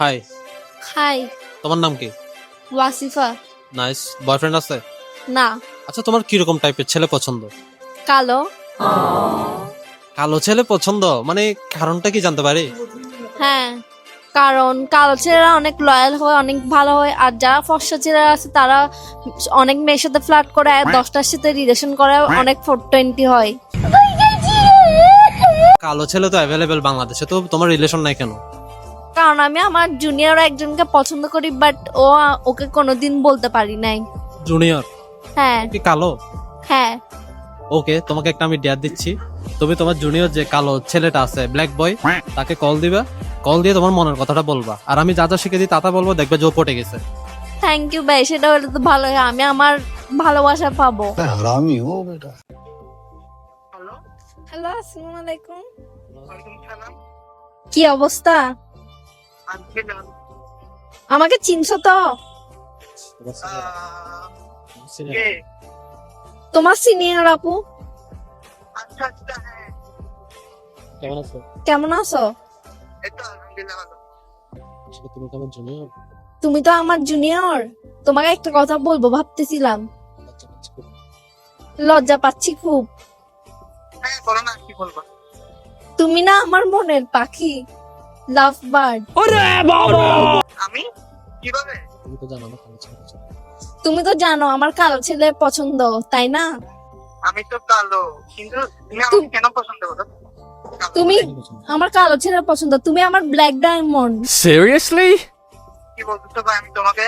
High high তোমার নাম কি? ওয়াসিফা। নাইস বয়ফ্রেন্ড আছে? না। আচ্ছা তোমার কীরকম টাইপের ছেলে পছন্দ? কালো। কালো ছেলে পছন্দ? মানে কারণটা কি জানতে পারি? হ্যাঁ কারণ কালো ছেলেরা অনেক লয়াল হয় অনেক ভালো হয় আর যারা ফর্সা ছেলেরা আছে তারা অনেক মেয়ের সাথে ফ্লার্ট করে দশটার সাথে রিলেশন করে অনেক ফোর টোয়েন্টি হয়। কালো ছেলে তো অ্যাভেলেবেল বাংলাদেশে তো তোমার রিলেশন নাই কেন? কারণ আমি আমার জুনিয়র একজনকে পছন্দ করি বাট ও ওকে কোনোদিন বলতে পারি নাই। জুনিয়র হ্যাঁ। কি কালো? হ্যাঁ। ওকে তোমাকে একটা আমি ডেয়ার দিচ্ছি। তুমি তোমার জুনিয়র যে কালো ছেলেটা আছে ব্ল্যাক বয় তাকে কল দিবা। কল দিয়ে তোমার মনের কথাটা বলবা। আর আমি যা যা শিখে দিই তা তা বলব দেখবে জোর পটে গেছে। থ্যাংক ইউ ভাই সেটা হলে তো ভালো হয়। আমি আমার ভালোবাসা পাবো। আমি ও বেটা হ্যালো আসসালামু আলাইকুম। কি অবস্থা? আমাকে চিনছো তো? তোমার সিনিয়র আপু। আচ্ছা আচ্ছা হ্যাঁ। কেমন আছো? কেমন আছো? আলহামদুলিল্লাহ তুমি জুনিয়র তুমি তো আমার জুনিয়র তোমাকে একটা কথা বলব ভাবতেছিলাম। লজ্জা পাচ্ছি খুব। হ্যাঁ বলো না কি বলব? তুমি না আমার মনের পাখি। Love bird. আমি? কীভাবে? তুমি তো জানো না কালো ছেলে তুমি তো জানো আমার কালো ছেলে পছন্দ তাই না? আমি তো কালো কিন্তু তুমি আমাকে কেন পছন্দ করো? তুমি আমার কালো ছেলে পছন্দ তুমি আমার ব্ল্যাক ডায়মন্ড। Seriously? কি বলছো ভাই? আমি তোমাকে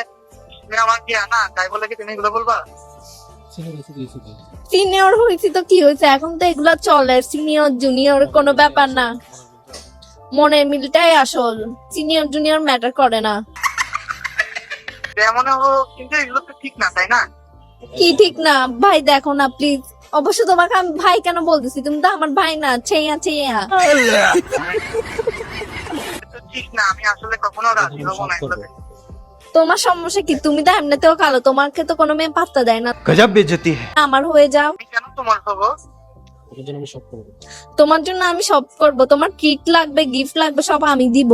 তুমি আমার কি না তাই বলে কি তুমি এগুলো বলবা? সিনিয়র হয়েছি তো কি হয়েছে? এখন তো এগুলো চলে সিনিয়র জুনিয়র কোনো ব্যাপার না। মনের মিলটাই আসল। সিনিয়র জুনিয়র ম্যাটার করে না। ঠিক না তাই না? কি ঠিক না? ভাই দেখো না প্লিজ অবশ্য তোমাকে আমি ভাই কেন বলতেছি? তুমি তো আমার ভাই না ছেয়া ছেয়া। ঠিক না আমি তোমার সমস্যা কি? তুমি তো এমনিতেও কালো তোমাকে তো কোনো মেয়ে পাত্তা দেয় না। আমার হয়ে যাও। কেন তোমার খবর তোমার জন্য আমি সব করব। তোমার জন্য আমি সব করব। তোমার কিট লাগবে গিফট লাগবে সব আমি দিব।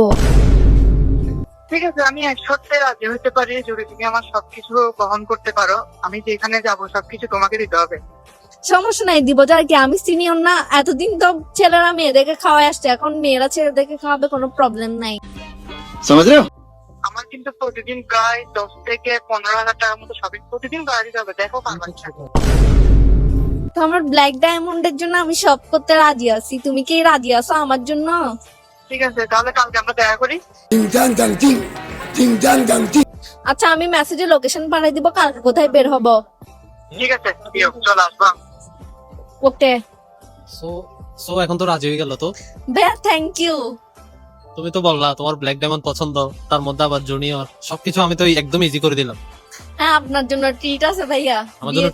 ঠিক আছে আমি এক সপ্তাহে রাজি হতে পারি যদি তুমি আমার সবকিছু বহন করতে পারো। আমি যেখানে যাব সবকিছু তোমাকে দিতে হবে। সমস্যা নাই দিব। যার কি আমি সিনিয়র না এতদিন তো ছেলেরা মেয়েদেরকে খাওয়াই আসছে। এখন মেয়েরা ছেলেদেরকে খাওয়াবে কোনো প্রবলেম নাই। সমাজ আমার কিন্তু প্রতিদিন প্রায় দশ থেকে পনেরো হাজার টাকার মতো সবই প্রতিদিন করা যাবে। হবে দেখো তো আমার ব্ল্যাক ডায়মন্ডের জন্য আমি সব করতে রাজি আছি। তুমি কি রাজি আছো আমার জন্য? ঠিক আছে তাহলে কালকে আমরা দেখা করি। আচ্ছা আমি মেসেজে লোকেশন পাঠিয়ে দিব কালকে কোথায় বের হব? ঠিক আছে চলো আসবা। ওকে সো সো এখন তো রাজি হয়ে গেল তো? ভাইয়া থ্যাংক ইউ তুমি তো বললা তোমার ব্ল্যাক ডায়মন্ড পছন্দ তার মধ্যে আবার জুনিয়র সবকিছু আমি তো একদম ইজি করে দিলাম। হ্যাঁ আপনার জন্য ট্রিট আছে ভাইয়া। আমার জন্য?